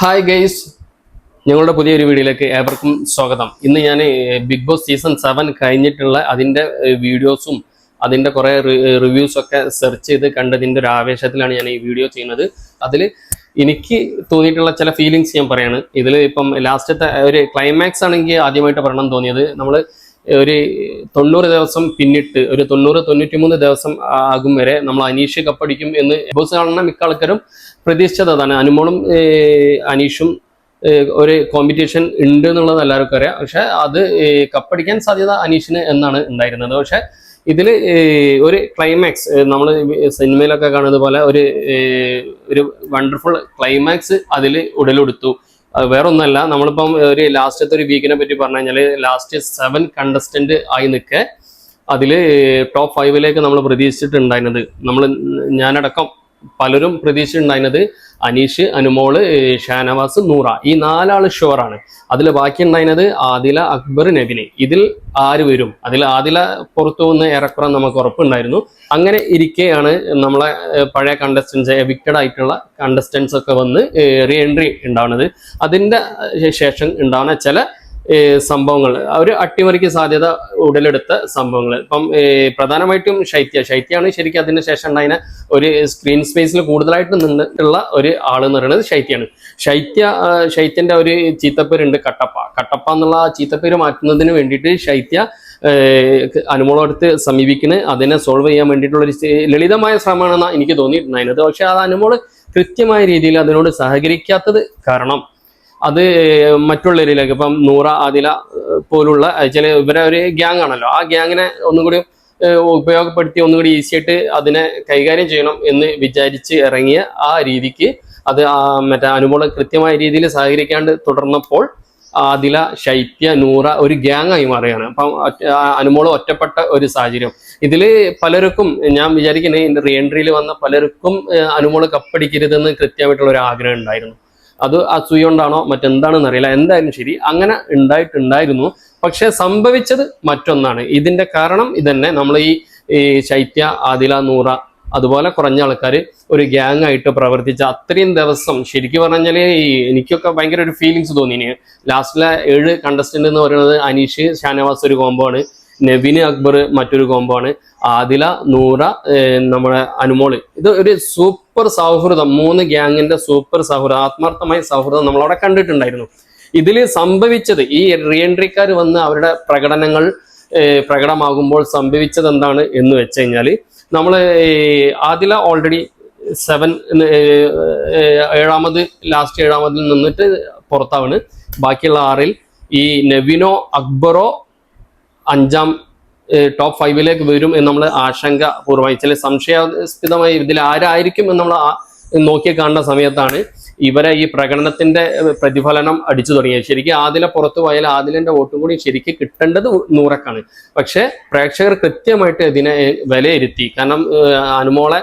Hi guys ഞങ്ങളുടെ പുതിയൊരു വീഡിയോയിലേക്ക് ഏവർക്കും സ്വാഗതം. ഇന്ന് ഞാൻ ബിഗ് ബോസ് സീസൺ സെവൻ കഴിഞ്ഞിട്ടുള്ള അതിന്റെ വീഡിയോസും അതിന്റെ കുറേ റിവ്യൂസൊക്കെ സെർച്ച് ചെയ്ത് കണ്ടതിന്റെ ഒരു ആവേശത്തിലാണ് ഞാൻ ഈ വീഡിയോ ചെയ്യുന്നത്. അതിൽ എനിക്ക് തോന്നിയിട്ടുള്ള ചില ഫീലിങ്സ് ഞാൻ പറയാണ്. ഇതിൽ ഇപ്പം ലാസ്റ്റത്തെ ഒരു ക്ലൈമാക്സ് ആണെങ്കിൽ ആദ്യമായിട്ട് പറയണം തോന്നിയത് നമ്മൾ ഒരു തൊണ്ണൂറ് ദിവസം പിന്നിട്ട് ഒരു തൊണ്ണൂറ് തൊണ്ണൂറ്റിമൂന്ന് ദിവസം ആകും വരെ നമ്മൾ അനീഷ് കപ്പടിക്കും എന്ന് ബോസ് കാണുന്ന മിക്ക ആൾക്കാരും പ്രതീക്ഷിച്ചത് അതാണ് അനുമോളും അനീഷും ഒരു കോമ്പറ്റീഷൻ ഉണ്ട് എന്നുള്ളത് എല്ലാവർക്കും അറിയാം. പക്ഷെ അത് കപ്പടിക്കാൻ സാധ്യത അനീഷിന് എന്നാണ് ഉണ്ടായിരുന്നത്. പക്ഷെ ഇതിൽ ഒരു ക്ലൈമാക്സ് നമ്മൾ സിനിമയിലൊക്കെ കാണുന്നത് പോലെ ഒരു ഒരു വണ്ടർഫുൾ ക്ലൈമാക്സ് അതിൽ ഉടലെടുത്തു. വേറെ ഒന്നല്ല നമ്മളിപ്പം ഒരു ലാസ്റ്റത്തെ ഒരു വീക്കിനെ പറ്റി പറഞ്ഞു കഴിഞ്ഞാൽ ലാസ്റ്റ് സെവൻ കണ്ടസ്റ്റന്റ് ആയി നിൽക്കെ. അതിൽ ടോപ്പ് ഫൈവിലേക്ക് നമ്മൾ പ്രതീക്ഷിച്ചിട്ടുണ്ടായിരുന്നത്. നമ്മൾ ഞാനടക്കം പലരും പ്രതീക്ഷിച്ചിട്ടുണ്ടായിരുന്നത് അനീഷ് അനുമോൾ ഷാനവാസ് നൂറ. ഈ നാലാൾ ഷുവറാണ് അതിൽ ബാക്കി ഉണ്ടായിരുന്നത് ആദില അക്ബർ നബിന്. ഇതിൽ ആര് വരും? അതിൽ ആദില പുറത്തു പോകുന്ന ഏറെക്കുറെ നമുക്ക് ഉറപ്പുണ്ടായിരുന്നു. അങ്ങനെ ഇരിക്കെയാണ് നമ്മളെ പഴയ കണ്ടസ്റ്റൻസ് എവിക്റ്റഡ് ആയിട്ടുള്ള കണ്ടസ്റ്റൻസ് ഒക്കെ വന്ന് റീ എൻട്രി ഉണ്ടാവുന്നത്. അതിന്റെ ശേഷം ഉണ്ടാവുന്ന ചില സംഭവങ്ങൾ. ഒരു അട്ടിമറിക്ക് സാധ്യത ഉടലെടുത്ത സംഭവങ്ങൾ. ഇപ്പം പ്രധാനമായിട്ടും ശൈത്യ. ശൈത്യാണ് ശരിക്കും അതിന് ശേഷം ഉണ്ടായിരുന്ന ഒരു സ്ക്രീൻ സ്പേസിൽ കൂടുതലായിട്ട് നിന്നിട്ടുള്ള ഒരു ആൾ എന്ന് പറയുന്നത് ശൈത്യാണ് ശൈത്യ ശൈത്യന്റെ ഒരു ചീത്തപ്പേരുണ്ട് കട്ടപ്പ. കട്ടപ്പ എന്നുള്ള ആ ചീത്തപ്പേര് മാറ്റുന്നതിന് വേണ്ടിയിട്ട് ശൈത്യ അനുമോളടുത്ത് സമീപിക്കുന്നത് അതിനെ സോൾവ് ചെയ്യാൻ വേണ്ടിയിട്ടുള്ള ഒരു ലളിതമായ ശ്രമമാണെന്നാണ് എനിക്ക് തോന്നിയിട്ടുണ്ടായിരുന്നത്. പക്ഷെ അത് അനുമോൾ കൃത്യമായ രീതിയിൽ അതിനോട് സഹകരിക്കാത്തത് കാരണം അത് മറ്റുള്ളവരിലേക്ക് ഇപ്പം നൂറ ആദില പോലുള്ള ചില ഇവരെ ഒരു ഗ്യാങ് ആണല്ലോ. ആ ഗ്യാങ്ങിനെ ഒന്നും കൂടി ഉപയോഗപ്പെടുത്തി ഒന്നുകൂടി ഈസി ആയിട്ട് അതിനെ കൈകാര്യം ചെയ്യണം എന്ന് വിചാരിച്ച് ഇറങ്ങിയ ആ രീതിക്ക് അത് മറ്റേ അനുമോൾ കൃത്യമായ രീതിയിൽ സഹകരിക്കാണ്ട് തുടർന്നപ്പോൾ ആദില ശൈത്യ നൂറ ഒരു ഗ്യാങ് ആയി മാറുകയാണ്. അപ്പം അനുമോളം ഒറ്റപ്പെട്ട ഒരു സാഹചര്യം. ഇതിൽ പലർക്കും ഞാൻ വിചാരിക്കുന്നത് റീ എൻട്രിയിൽ വന്ന പലർക്കും അനുമോൾ കപ്പടിക്കരുതെന്ന് കൃത്യമായിട്ടുള്ള ഒരു ആഗ്രഹം ഉണ്ടായിരുന്നു. അത് അസൂയ കൊണ്ടാണോ മറ്റെന്താണെന്ന് അറിയില്ല. എന്തായാലും ശരി അങ്ങനെ ഉണ്ടായിട്ടുണ്ടായിരുന്നു. പക്ഷെ സംഭവിച്ചത് മറ്റൊന്നാണ്. ഇതിന്റെ കാരണം ഇതന്നെ. നമ്മൾ ഈ ശൈത്യ ആദില നൂറ അതുപോലെ കുറഞ്ഞ ആൾക്കാർ ഒരു ഗ്യാങ് ആയിട്ട് പ്രവർത്തിച്ച അത്രയും ദിവസം ശരിക്കും പറഞ്ഞാൽ ഈ എനിക്കൊക്കെ ഭയങ്കര ഒരു ഫീലിങ്സ് തോന്നി ലാസ്റ്റിലെ ഏഴ് കണ്ടസ്റ്റന്റ് എന്ന് പറയുന്നത് അനീഷ് ഷാനവാസ് ഒരു കോമ്പോ ആണ്. നവീന് അക്ബർ മറ്റൊരു കോംബോ ആണ്. ആദില നൂറ നമ്മുടെ അനുമോൾ. ഇത് ഒരു സൂപ്പർ സൗഹൃദം. മൂന്ന് ഗ്യാങ്ങിന്റെ സൂപ്പർ സൗഹൃദം ആത്മാർത്ഥമായ സൗഹൃദം നമ്മളവിടെ കണ്ടിട്ടുണ്ടായിരുന്നു. ഇതിൽ സംഭവിച്ചത് ഈ റീഎൻട്രിക്കാർ വന്ന് അവരുടെ പ്രകടനങ്ങൾ പ്രകടമാകുമ്പോൾ സംഭവിച്ചത് എന്താണ് എന്ന് വെച്ച് കഴിഞ്ഞാൽ നമ്മൾ ആദില ഓൾറെഡി സെവൻ ഏഴാമത് ലാസ്റ്റ് ഏഴാമതിൽ നിന്നിട്ട് പുറത്താണ് ബാക്കിയുള്ള ആറിൽ ഈ നെവിനോ അക്ബറോ അഞ്ചാം ടോപ്പ് ഫൈവിലേക്ക് വരും എന്ന് നമ്മൾ ആശങ്ക പൂർവമായി ചില സംശയാസ്പദമായി ഇതിൽ ആരായിരിക്കും എന്ന് നമ്മൾ നോക്കി കാണുന്ന സമയത്താണ് ഇവരെ ഈ പ്രകടനത്തിന്റെ പ്രതിഫലനം അടിച്ചു തുടങ്ങിയത്. ശരിക്കും ആദിലെ പുറത്തു പോയാൽ ആദിലിന്റെ വോട്ടും കൂടി ശരിക്കും കിട്ടേണ്ടത് നൂറക്കാണ്. പക്ഷെ പ്രേക്ഷകർ കൃത്യമായിട്ട് ഇതിനെ വിലയിരുത്തി. കാരണം അനുമോളെ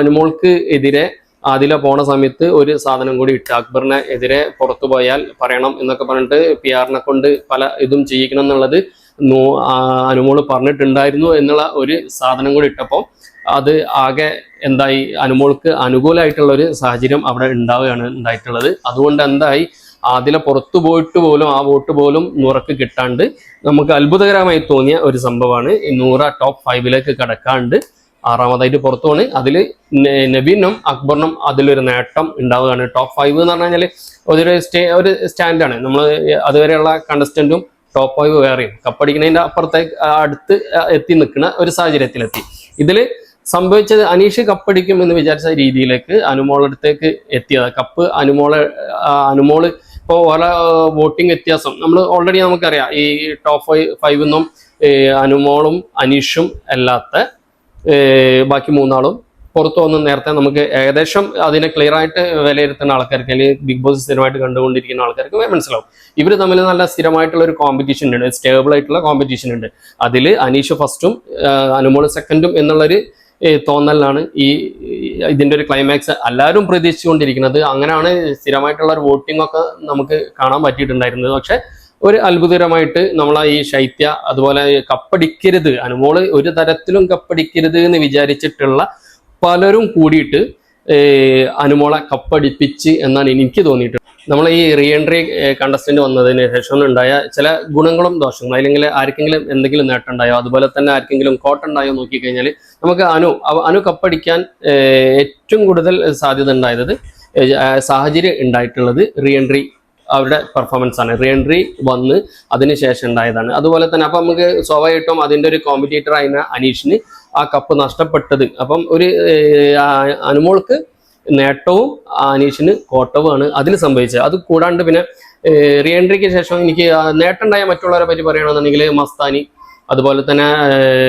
അനുമോൾക്ക് എതിരെ ആദില പോണ സമയത്ത് ഒരു സാധനം കൂടി ഇട്ട് അക്ബറിനെ എതിരെ പുറത്തു പോയാൽ പറയണം എന്നൊക്കെ പറഞ്ഞിട്ട് പി ആറിനെ കൊണ്ട് പല ഇതും ചെയ്യിക്കണം എന്നുള്ളത് അനുമോൾ പറഞ്ഞിട്ടുണ്ടായിരുന്നു എന്നുള്ള ഒരു സാധനം കൂടി ഇട്ടപ്പോൾ അത് ആകെ എന്തായി അനുമോൾക്ക് അനുകൂലമായിട്ടുള്ള ഒരു സാഹചര്യം അവിടെ ഉണ്ടാവുകയാണ് ഉണ്ടായിട്ടുള്ളത്. അതുകൊണ്ട് എന്തായി അതിലെ പുറത്തു പോയിട്ട് പോലും ആ വോട്ട് പോലും നൂറക്ക് കിട്ടാണ്ട് നമുക്ക് അത്ഭുതകരമായി തോന്നിയ ഒരു സംഭവമാണ്. നൂറ ടോപ്പ് ഫൈവിലേക്ക് കടക്കാണ്ട് ആറാമതായിട്ട് പുറത്തു പോണ് അതിൽ നബീനും അക്ബറിനും അതിലൊരു നേട്ടം ഉണ്ടാവുകയാണ്. ടോപ്പ് ഫൈവ് എന്ന് പറഞ്ഞു കഴിഞ്ഞാൽ ഒരു സ്റ്റേ ഒരു സ്റ്റാൻഡാണ് നമ്മൾ അതുവരെയുള്ള കണ്ടസ്റ്റന്റും ടോപ്പ് ഫൈവ് വേറെയും. കപ്പടിക്കുന്നതിന്റെ അപ്പുറത്തേക്ക് ആ, അടുത്ത് എത്തി നിൽക്കുന്ന ഒരു സാഹചര്യത്തിലെത്തി. ഇതിൽ സംഭവിച്ചത് അനീഷ് കപ്പടിക്കും എന്ന് വിചാരിച്ച രീതിയിലേക്ക് അനുമോളടുത്തേക്ക് എത്തിയത്. കപ്പ് അനുമോള അനുമോൾ ഇപ്പോൾ ഓരോ വോട്ടിംഗ് വ്യത്യാസം. നമ്മൾ ഓൾറെഡി നമുക്കറിയാം ഈ ടോപ്പ് ഫൈവ് ഫൈവ് നിന്നും അനുമോളും അനീഷും അല്ലാത്ത ബാക്കി മൂന്നാളും പുറത്തു വന്ന് നേരത്തെ നമുക്ക് ഏകദേശം അതിനെ ക്ലിയർ ആയിട്ട് വിലയിരുത്തുന്ന ആൾക്കാർക്ക് അല്ലെങ്കിൽ ബിഗ് ബോസ് സ്ഥിരമായിട്ട് കണ്ടുകൊണ്ടിരിക്കുന്ന ആൾക്കാർക്ക് മനസ്സിലാവും. ഇവർ തമ്മിൽ നല്ല സ്ഥിരമായിട്ടുള്ള ഒരു കോമ്പറ്റീഷൻ ഉണ്ട്. സ്റ്റേബിൾ ആയിട്ടുള്ള കോമ്പറ്റീഷൻ ഉണ്ട്. അതിൽ അനീഷ് ഫസ്റ്റും അനുമോൾ സെക്കൻഡും എന്നുള്ളൊരു തോന്നലാണ് ഈ ഇതിന്റെ ഒരു ക്ലൈമാക്സ് എല്ലാവരും പ്രതീക്ഷിച്ചുകൊണ്ടിരിക്കുന്നത് അങ്ങനെയാണ് സ്ഥിരമായിട്ടുള്ള ഒരു വോട്ടിംഗ് ഒക്കെ നമുക്ക് കാണാൻ പറ്റിയിട്ടുണ്ടായിരുന്നത്. പക്ഷെ ഒരു അത്ഭുതകരമായിട്ട് നമ്മൾ ഈ ശൈത്യ അതുപോലെ കപ്പടിക്കരുത് അനുമോൾ ഒരു തരത്തിലും കപ്പടിക്കരുത് എന്ന് വിചാരിച്ചിട്ടുള്ള പലരും കൂടിയിട്ട് അനുമോളെ കപ്പടിപ്പിച്ച് എന്നാണ് എനിക്ക് തോന്നിയിട്ടുള്ളത്. നമ്മൾ ഈ റീ എൻട്രി കണ്ടസ്റ്റന്റ് വന്നതിന് ശേഷം ഉണ്ടായ ചില ഗുണങ്ങളും ദോഷങ്ങളും അല്ലെങ്കിൽ ആർക്കെങ്കിലും എന്തെങ്കിലും നേട്ടം ഉണ്ടായോ? അതുപോലെ തന്നെ ആർക്കെങ്കിലും കോട്ടുണ്ടായോ നോക്കിക്കഴിഞ്ഞാൽ നമുക്ക് അനു അനു കപ്പടിക്കാൻ ഏറ്റവും കൂടുതൽ സാധ്യത ഉണ്ടായത് സാഹചര്യം ഉണ്ടായിട്ടുള്ളത് റീ എൻട്രി അവരുടെ പെർഫോമൻസ് ആണ്. റീ എൻട്രി വന്ന് അതിനുശേഷം ഉണ്ടായതാണ്. അതുപോലെ തന്നെ അപ്പം നമുക്ക് സ്വാഭാവികമായിട്ടും അതിന്റെ ഒരു കോമ്പറ്റീറ്റർ ആയിരുന്ന അനീഷിന് ആ കപ്പ് നഷ്ടപ്പെട്ടത്. അപ്പം ഒരു അനുമോൾക്ക് നേട്ടവും അനീഷിന് കോട്ടവുമാണ് അതിൽ സംഭവിച്ചത്. അത് കൂടാണ്ട് പിന്നെ റീ എൻട്രിക്ക് ശേഷം എനിക്ക് നേട്ടമുണ്ടായ മറ്റുള്ളവരെ പറ്റി പറയുകയാണെന്നുണ്ടെങ്കിൽ മസ്താനി അതുപോലെ തന്നെ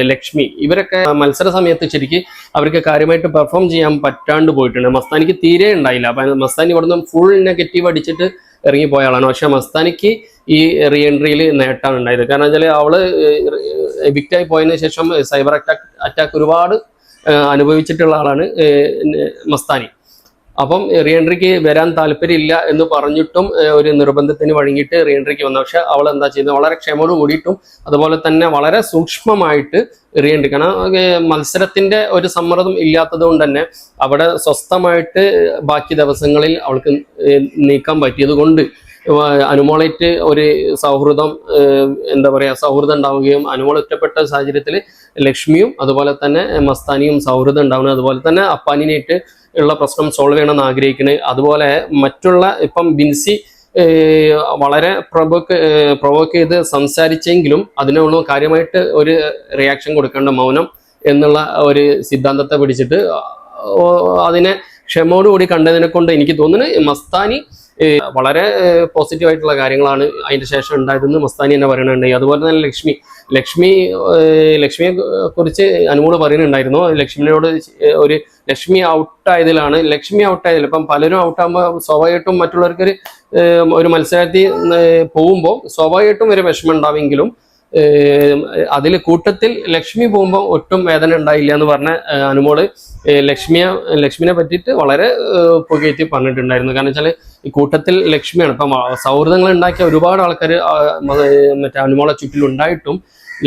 ലക്ഷ്മി ഇവരൊക്കെ മത്സര സമയത്ത് ശരിക്ക് അവർക്ക് കാര്യമായിട്ട് പെർഫോം ചെയ്യാൻ പറ്റാണ്ട് പോയിട്ടുണ്ട്. മസ്താനിക്ക് തീരെ ഉണ്ടായില്ല. അപ്പൊ മസ്താനി ഇവിടുന്ന് ഫുൾ നെഗറ്റീവ് അടിച്ചിട്ട് ഇറങ്ങിപ്പോയ ആളാണ്. പക്ഷെ മസ്താനിക്ക് ഈ റീ എൻട്രിയിൽ നേട്ടമാണ് ഉണ്ടായത്. കാരണം വെച്ചാൽ അവൾ എവിക്റ്റായി പോയതിനു ശേഷം സൈബർ അറ്റാക്ക് അറ്റാക്ക് ഒരുപാട് അനുഭവിച്ചിട്ടുള്ള ആളാണ് മസ്താനി. അപ്പം റിയൻട്രിക്ക് വരാൻ താല്പര്യമില്ല എന്ന് പറഞ്ഞിട്ടും ഒരു നിർബന്ധത്തിന് വഴങ്ങിയിട്ട് റിയൻട്രിക്ക് വന്നു. പക്ഷെ അവൾ എന്താ ചെയ്യുന്നത്? വളരെ ക്ഷമയോട് കൂടിയിട്ടും അതുപോലെ തന്നെ വളരെ സൂക്ഷ്മമായിട്ട് റിയൻട്രി കാരണം മത്സരത്തിന്റെ ഒരു സമ്മർദ്ദം ഇല്ലാത്തത് കൊണ്ട് തന്നെ അവിടെ സ്വസ്ഥമായിട്ട് ബാക്കി ദിവസങ്ങളിൽ അവൾക്ക് നീക്കാൻ പറ്റിയത് കൊണ്ട് അനുമോളേറ്റ് ഒരു സൗഹൃദം എന്താ പറയുക സൗഹൃദം ഉണ്ടാവുകയും അനുമോൾ ഒറ്റപ്പെട്ട സാഹചര്യത്തിൽ ലക്ഷ്മിയും അതുപോലെ തന്നെ മസ്താനിയും സൗഹൃദം ഉണ്ടാവുന്നത് അതുപോലെ തന്നെ അപ്പാനിനായിട്ട് ഉള്ള പ്രശ്നം സോൾവ് ചെയ്യണമെന്ന് ആഗ്രഹിക്കുന്നത്. അതുപോലെ മറ്റുള്ള ഇപ്പം ബിൻസി വളരെ പ്രൊവോക്ക് പ്രൊവോക്ക് ചെയ്ത് സംസാരിച്ചെങ്കിലും അതിനുള്ള കാര്യമായിട്ട് ഒരു റിയാക്ഷൻ കൊടുക്കേണ്ട മൗനം എന്നുള്ള ഒരു സിദ്ധാന്തത്തെ പിടിച്ചിട്ട് അതിനെ ക്ഷമയോടുകൂടി കണ്ടതിനെ കൊണ്ട് എനിക്ക് തോന്നുന്നത് മസ്താനി വളരെ പോസിറ്റീവായിട്ടുള്ള കാര്യങ്ങളാണ് അതിന്റെ ശേഷം ഉണ്ടായതെന്ന് മസ്താനി തന്നെ പറയുന്നുണ്ട്. അതുപോലെ തന്നെ ലക്ഷ്മി. ലക്ഷ്മി ലക്ഷ്മിയെ കുറിച്ച് അനുമോൾ പറയുന്നുണ്ടായിരുന്നു. ലക്ഷ്മിനോട് ഒരു ലക്ഷ്മി ഔട്ടായതിലാണ്. ലക്ഷ്മി ഔട്ടായതിൽ ഇപ്പം പലരും ഔട്ടാകുമ്പോൾ സ്വാഭാവികമായിട്ടും മറ്റുള്ളവർക്കൊരു ഒരു മത്സരാർത്ഥി പോകുമ്പോൾ സ്വാഭാവികമായിട്ടും ഒരു വിഷമം ഉണ്ടാവുമെങ്കിലും അതിൽ കൂട്ടത്തിൽ ലക്ഷ്മി പോകുമ്പോൾ ഒട്ടും വേദന ഉണ്ടായില്ല എന്ന് പറഞ്ഞ അനുമോൾ ലക്ഷ്മിയെ ലക്ഷ്മിനെ പറ്റിയിട്ട് വളരെ പുകയറ്റി പറഞ്ഞിട്ടുണ്ടായിരുന്നു. കാരണം വെച്ചാൽ ഈ കൂട്ടത്തിൽ ലക്ഷ്മിയാണ്. ഇപ്പം സൗഹൃദങ്ങൾ ഉണ്ടാക്കിയ ഒരുപാട് ആൾക്കാർ മറ്റേ അനുമോളെ ചുറ്റിൽ ഉണ്ടായിട്ടും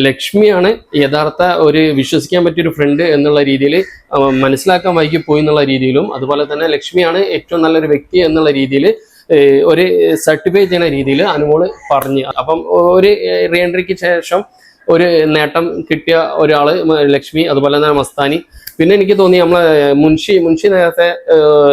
ലക്ഷ്മിയാണ് യഥാർത്ഥ ഒരു വിശ്വസിക്കാൻ പറ്റിയ ഒരു ഫ്രണ്ട് എന്നുള്ള രീതിയിൽ മനസ്സിലാക്കാൻ വൈകി പോയി എന്നുള്ള രീതിയിലും അതുപോലെ തന്നെ ലക്ഷ്മിയാണ് ഏറ്റവും നല്ലൊരു വ്യക്തി എന്നുള്ള രീതിയിൽ ഒരു സർട്ടിഫൈ ചെയ്യുന്ന രീതിയിൽ അനുമോൾ പറഞ്ഞു. അപ്പം ഒരു റീഎൻട്രിക്ക് ശേഷം ഒരു നേട്ടം കിട്ടിയ ഒരാൾ ലക്ഷ്മി അതുപോലെ തന്നെ മസ്താനി. പിന്നെ എനിക്ക് തോന്നി നമ്മളെ മുൻഷി മുൻഷി നേരത്തെ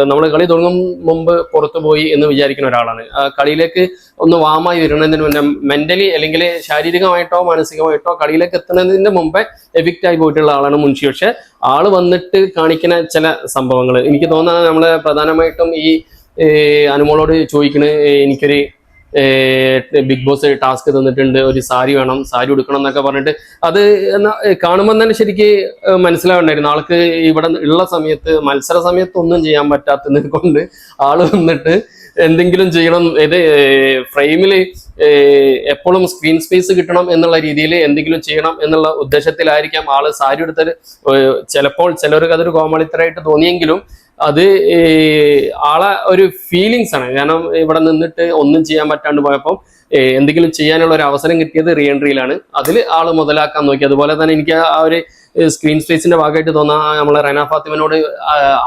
നമ്മൾ കളി തുടങ്ങും മുമ്പ് പുറത്തു പോയി എന്ന് വിചാരിക്കുന്ന ഒരാളാണ്. കളിയിലേക്ക് ഒന്ന് വാമായി വരുന്നതിന് മുന്നേ മെന്റലി അല്ലെങ്കിൽ ശാരീരികമായിട്ടോ മാനസികമായിട്ടോ കളിയിലേക്ക് എത്തുന്നതിന്റെ മുമ്പേ എഫിക്റ്റ് ആയി പോയിട്ടുള്ള ആളാണ് മുൻഷി. പക്ഷെ ആൾ വന്നിട്ട് കാണിക്കുന്ന ചില സംഭവങ്ങൾ എനിക്ക് തോന്നുന്നത് നമ്മൾ പ്രധാനമായിട്ടും ഈ അനുമോളോട് ചോദിക്കണേ എനിക്കൊരു ബിഗ് ബോസ് ടാസ്ക് തന്നിട്ടുണ്ട് ഒരു സാരി വേണം സാരി ഉടുക്കണം എന്നൊക്കെ പറഞ്ഞിട്ട്. അത് കാണുമ്പോൾ തന്നെ ശരിക്ക് മനസ്സിലാവുണ്ടായിരുന്നു. ആൾക്ക് ഇവിടെ ഉള്ള സമയത്ത് മത്സര സമയത്ത് ഒന്നും ചെയ്യാൻ പറ്റാത്തത് കൊണ്ട് ആൾ വന്നിട്ട് എന്തെങ്കിലും ചെയ്യണം ഇത് ഫ്രെയിമിൽ എപ്പോഴും സ്ക്രീൻ സ്പേസ് കിട്ടണം എന്നുള്ള രീതിയിൽ എന്തെങ്കിലും ചെയ്യണം എന്നുള്ള ഉദ്ദേശത്തിലായിരിക്കാം ആൾ സാരി എടുത്തത് ചിലപ്പോൾ ചിലർക്ക് അതൊരു കോമളിത്തരായിട്ട് തോന്നിയെങ്കിലും അത് ആളെ ഒരു ഫീലിങ്സ് ആണ്. കാരണം ഇവിടെ നിന്നിട്ട് ഒന്നും ചെയ്യാൻ പറ്റാണ്ട് പോയപ്പോൾ എന്തെങ്കിലും ചെയ്യാനുള്ള ഒരു അവസരം കിട്ടിയത് റീ എൻട്രിയിലാണ് അതിൽ ആൾ മുതലാക്കാൻ നോക്കി. അതുപോലെ തന്നെ എനിക്ക് ആ ഒരു സ്ക്രീൻ സ്പേസിന്റെ ഭാഗമായിട്ട് തോന്നാ നമ്മളെ റെന ഫാത്തിമനോട്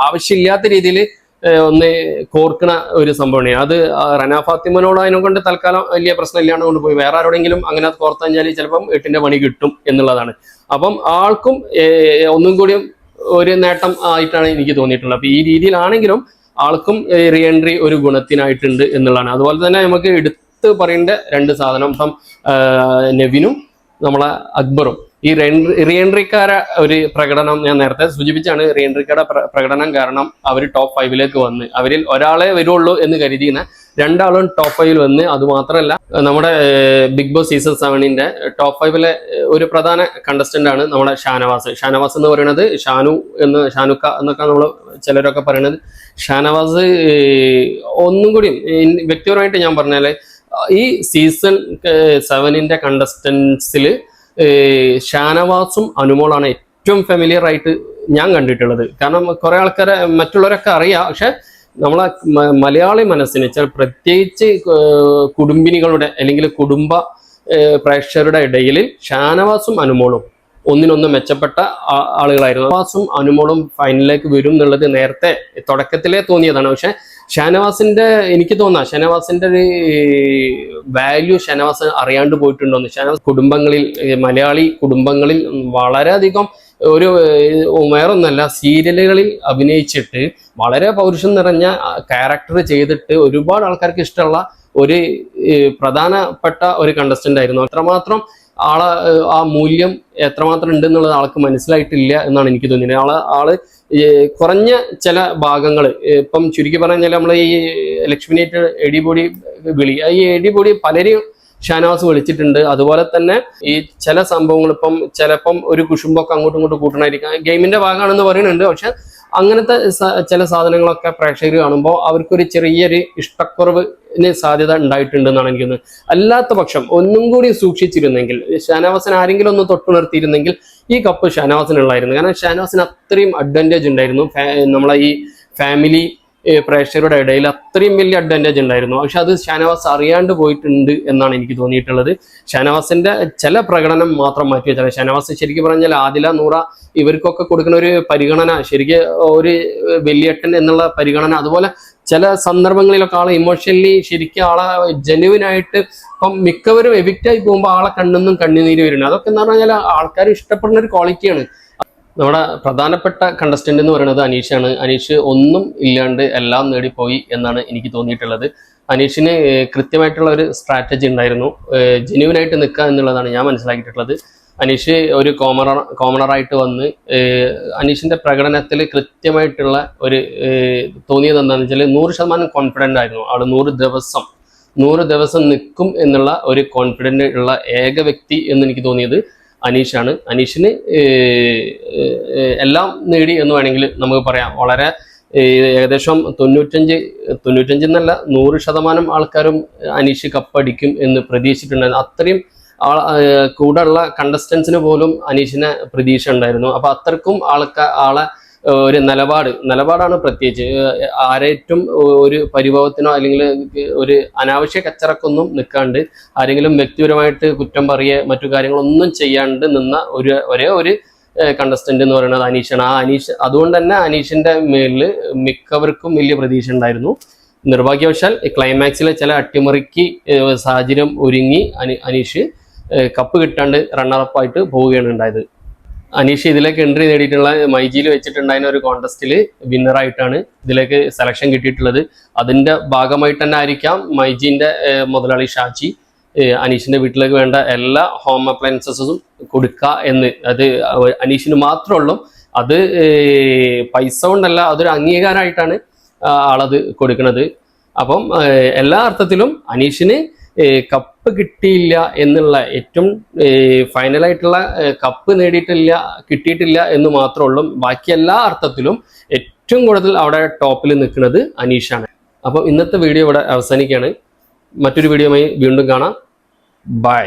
ആവശ്യമില്ലാത്ത രീതിയിൽ ഒന്ന് കോർക്കണ ഒരു സംഭവമാണ്. അത് റനാ ഫാത്തിമനോട് അതിനെ കൊണ്ട് തൽക്കാലം വലിയ പ്രശ്നം ഇല്ലാണ്ട് കൊണ്ടുപോയി വേറെ ആരോടെങ്കിലും അങ്ങനെ കോർത്ത് കഴിഞ്ഞാൽ ചിലപ്പം എട്ടിന്റെ പണി കിട്ടും എന്നുള്ളതാണ്. അപ്പം ആൾക്കും ഒന്നും കൂടിയും ഒരു നേട്ടം ആയിട്ടാണ് എനിക്ക് തോന്നിയിട്ടുള്ളത്. അപ്പൊ ഈ രീതിയിലാണെങ്കിലും ആൾക്കും റീഎൻട്രി ഒരു ഗുണത്തിനായിട്ടുണ്ട് എന്നുള്ളതാണ്. അതുപോലെ തന്നെ നമുക്ക് എടുത്ത് പറയേണ്ട രണ്ട് സാധനം ഇപ്പം നെവിനും നമ്മളെ അക്ബറും. ഈ റിയൻട്രിക്കാര ഒരു പ്രകടനം ഞാൻ നേരത്തെ സൂചിപ്പിച്ചാണ് റിയൻട്രിക്കാരുടെ പ്രകടനം കാരണം അവർ ടോപ്പ് ഫൈവിലേക്ക് വന്ന് അവരിൽ ഒരാളെ വരുള്ളൂ എന്ന് കരുതിയുന്ന രണ്ടാളും ടോപ്പ് ഫൈവിൽ വന്ന് അതുമാത്രമല്ല നമ്മുടെ ബിഗ് ബോസ് സീസൺ സെവനിന്റെ ടോപ്പ് ഫൈവിലെ ഒരു പ്രധാന കണ്ടസ്റ്റന്റ് ആണ് നമ്മുടെ ഷാനവാസ്. ഷാനവാസ് എന്ന് പറയുന്നത് ഷാനു എന്ന് ഷാനുക്ക എന്നൊക്കെ നമ്മൾ ചിലരൊക്കെ പറയുന്നത് ഷാനവാസ് ഒന്നും കൂടിയും വ്യക്തിപരമായിട്ട് ഞാൻ പറഞ്ഞാൽ ഈ സീസൺ സെവനിന്റെ കണ്ടസ്റ്റൻസിൽ ഷാനവാസും അനുമോളാണ് ഏറ്റവും ഫെമിലിയർ ആയിട്ട് ഞാൻ കണ്ടിട്ടുള്ളത്. കാരണം കുറെ ആൾക്കാരെ മറ്റുള്ളവരൊക്കെ അറിയാം. പക്ഷെ നമ്മളെ മലയാളി മനസ്സിന് ചില പ്രത്യേകിച്ച് കുടുംബിനികളുടെ അല്ലെങ്കിൽ കുടുംബ പ്രേക്ഷകരുടെ ഇടയിൽ ഷാനവാസും അനുമോളും ഒന്നിനൊന്ന് മെച്ചപ്പെട്ട ആളുകളായിരുന്നു. ഷാനവാസും അനുമോളും ഫൈനലിലേക്ക് വരും എന്നുള്ളത് നേരത്തെ തുടക്കത്തിലേ തോന്നിയതാണ്. പക്ഷെ ഷാനവാസിന്റെ എനിക്ക് തോന്നാം ഷാനവാസിന്റെ ഒരു വാല്യൂ ഷാനവാസ് അറിയാണ്ട് പോയിട്ടുണ്ടോന്ന്. ഷാനവാസ് കുടുംബങ്ങളിൽ മലയാളി കുടുംബങ്ങളിൽ വളരെയധികം ഒരു വേറൊന്നല്ല സീരിയലുകളിൽ അഭിനയിച്ചിട്ട് വളരെ പൗരുഷം നിറഞ്ഞ ക്യാരക്ടർ ചെയ്തിട്ട് ഒരുപാട് ആൾക്കാർക്ക് ഇഷ്ടമുള്ള ഒരു പ്രധാനപ്പെട്ട ഒരു കണ്ടസ്റ്റന്റ് ആയിരുന്നു. അത്രമാത്രം ആളെ ആ മൂല്യം എത്രമാത്രം ഉണ്ട് എന്നുള്ളത് ആൾക്ക് മനസ്സിലായിട്ടില്ല എന്നാണ് എനിക്ക് തോന്നിയത്. ആൾ ആൾ കുറഞ്ഞ ചില ഭാഗങ്ങൾ ഇപ്പം ചുരുക്കി പറഞ്ഞാൽ നമ്മൾ ഈ ലക്ഷ്മിനേറ്റ് എടിപൊടി വിളി ഈ എടിപൊടി പലരെയും ഷാനവാസ് വിളിച്ചിട്ടുണ്ട്. അതുപോലെ തന്നെ ഈ ചില സംഭവങ്ങൾ ഇപ്പം ചിലപ്പം ഒരു കുശുമ്പൊക്കെ അങ്ങോട്ടും ഇങ്ങോട്ടും കൂട്ടണായിരിക്കാം ഗെയിമിന്റെ ഭാഗമാണെന്ന് പറയുന്നുണ്ട്. പക്ഷെ അങ്ങനത്തെ ചില സാധനങ്ങളൊക്കെ പ്രേക്ഷകർ കാണുമ്പോൾ അവർക്കൊരു ചെറിയൊരു ഇഷ്ടക്കുറവിന് സാധ്യത ഉണ്ടായിട്ടുണ്ടെന്നാണ് എനിക്ക് തോന്നുന്നത്. അല്ലാത്ത പക്ഷം ഒന്നും കൂടി സൂക്ഷിച്ചിരുന്നെങ്കിൽ ഷാനവാസൻ ആരെങ്കിലും ഒന്ന് തൊട്ടുണർത്തിയിരുന്നെങ്കിൽ ഈ കപ്പ് ഷാനവാസിനുള്ളായിരുന്നു. കാരണം ഷാനവാസിന് അത്രയും അഡ്വാന്റേജ് ഉണ്ടായിരുന്നു. നമ്മളെ ഈ ഫാമിലി പ്രേക്ഷകരുടെ ഇടയിൽ അത്രയും വലിയ അഡ്വാന്റേജ് ഉണ്ടായിരുന്നു. പക്ഷെ അത് ഷാനവാസ് അറിയാണ്ട് പോയിട്ടുണ്ട് എന്നാണ് എനിക്ക് തോന്നിയിട്ടുള്ളത്. ഷാനവാസിന്റെ ചില പ്രകടനം മാത്രം മാറ്റി വെച്ചാൽ ഷാനവാസ് ശരിക്കും പറഞ്ഞാൽ ആദില നൂറ ഇവർക്കൊക്കെ കൊടുക്കുന്ന ഒരു പരിഗണന ശരിക്കും ഒരു വലിയേട്ടൻ എന്നുള്ള പരിഗണന അതുപോലെ ചില സന്ദർഭങ്ങളിലൊക്കെ ആളെ ഇമോഷണലി ശരിക്കും ആളെ ജെന്യുവൻ ആയിട്ട് ഇപ്പം മിക്കവരും എവിക്റ്റ് ആയി പോകുമ്പോൾ ആളെ കണ്ണെന്നും കണ്ണുനീര് വരുന്നത്. അതൊക്കെ എന്ന് പറഞ്ഞാൽ ആൾക്കാർ ഇഷ്ടപ്പെടുന്ന ഒരു ക്വാളിറ്റിയാണ് നമ്മുടെ പ്രധാനപ്പെട്ട കണ്ടസ്റ്റന്റ് എന്ന് പറയുന്നത് അനീഷാണ്. അനീഷ് ഒന്നും ഇല്ലാണ്ട് എല്ലാം നേടിപ്പോയി എന്നാണ് എനിക്ക് തോന്നിയിട്ടുള്ളത്. അനീഷിന് കൃത്യമായിട്ടുള്ള ഒരു സ്ട്രാറ്റജി ഉണ്ടായിരുന്നു. ജെന്യൂൻ ആയിട്ട് നിൽക്കുക എന്നുള്ളതാണ് ഞാൻ മനസ്സിലാക്കിയിട്ടുള്ളത്. അനീഷ് ഒരു കോമണർ കോമണറായിട്ട് വന്ന് അനീഷിന്റെ പ്രകടനത്തിൽ കൃത്യമായിട്ടുള്ള ഒരു തോന്നിയത് എന്താണെന്ന് വെച്ചാൽ നൂറ് ശതമാനം കോൺഫിഡന്റ് ആയിരുന്നു. ആൾ നൂറ് ദിവസം നൂറ് ദിവസം നിൽക്കും എന്നുള്ള ഒരു കോൺഫിഡന്റ് ഉള്ള ഏക വ്യക്തി എന്ന് എനിക്ക് തോന്നിയത്. അനീഷാണ്. അനീഷിന് എല്ലാം നേടി എന്ന് വേണമെങ്കിൽ നമുക്ക് പറയാം. വളരെ ഏകദേശം തൊണ്ണൂറ്റഞ്ച് തൊണ്ണൂറ്റഞ്ച് എന്നല്ല നൂറ് ശതമാനം ആൾക്കാരും അനീഷ് കപ്പടിക്കും എന്ന് പ്രതീക്ഷിച്ചിട്ടുണ്ടായിരുന്നു. അത്രയും കൂടെയുള്ള കണ്ടസ്റ്റൻസിന് പോലും അനീഷിനെ പ്രതീക്ഷ ഉണ്ടായിരുന്നു. അപ്പൊ അത്രക്കും ആൾക്കാർ ആളെ ഒരു നിലപാട്. നിലപാടാണ് പ്രത്യേകിച്ച്. ആരേറ്റും ഒരു പരിഭവത്തിനോ അല്ലെങ്കിൽ ഒരു അനാവശ്യ കച്ചറക്കൊന്നും നിൽക്കാണ്ട് ആരെങ്കിലും വ്യക്തിപരമായിട്ട് കുറ്റം പറയുക മറ്റു കാര്യങ്ങളൊന്നും ചെയ്യാണ്ട് നിന്ന ഒരു ഒരേ ഒരു കണ്ടസ്റ്റന്റ് എന്ന് പറയുന്നത് അനീഷാണ്. ആ അനീഷ് അതുകൊണ്ട് തന്നെ അനീഷിന്റെ മേലിൽ മിക്കവർക്കും വലിയ പ്രതീക്ഷ ഉണ്ടായിരുന്നു. നിർഭാഗ്യവശാൽ ക്ലൈമാക്സിലെ ചില അട്ടിമറിക്ക് സാഹചര്യം ഒരുങ്ങി അനി അനീഷ് കപ്പ് കിട്ടാണ്ട് റണ്ണറപ്പായിട്ട് പോവുകയാണ് ഉണ്ടായത്. അനീഷ് ഇതിലേക്ക് എൻട്രി നേടിയിട്ടുള്ള മൈജിയിൽ വെച്ചിട്ടുണ്ടായിരുന്ന ഒരു കോntest വിന്നറായിട്ടാണ് ഇതിലേക്ക് സെലക്ഷൻ കിട്ടിയിട്ടുള്ളത്. അതിന്റെ ഭാഗമായിട്ട് തന്നെ ആയിരിക്കാം മൈജിന്റെ മുതലാളി ഷാജി അനീഷിന്റെ വീട്ടിലേക്ക് വേണ്ട എല്ലാ ഹോം അപ്ലയൻസസും കൊടുക്കുക എന്ന്. അത് അനീഷിന് മാത്രമേ ഉള്ളൂ അത് പൈസ കൊണ്ടല്ല അതൊരു അംഗീകാരമായിട്ടാണ് ആളത് കൊടുക്കുന്നത്. അപ്പം എല്ലാ അർത്ഥത്തിലും അനീഷിന് കപ്പ് കിട്ടിയില്ല എന്നുള്ള ഏറ്റവും ഫൈനലായിട്ടുള്ള കപ്പ് നേടിയിട്ടില്ല കിട്ടിയിട്ടില്ല എന്ന് മാത്രമേ ഉള്ളൂ ബാക്കി എല്ലാ അർത്ഥത്തിലും ഏറ്റവും കൂടുതൽ അവിടെ ടോപ്പിൽ നിൽക്കുന്നത് അനീഷാണ്. അപ്പം ഇന്നത്തെ വീഡിയോ ഇവിടെ അവസാനിക്കുകയാണ്. മറ്റൊരു വീഡിയോയുമായി വീണ്ടും കാണാം. ബൈ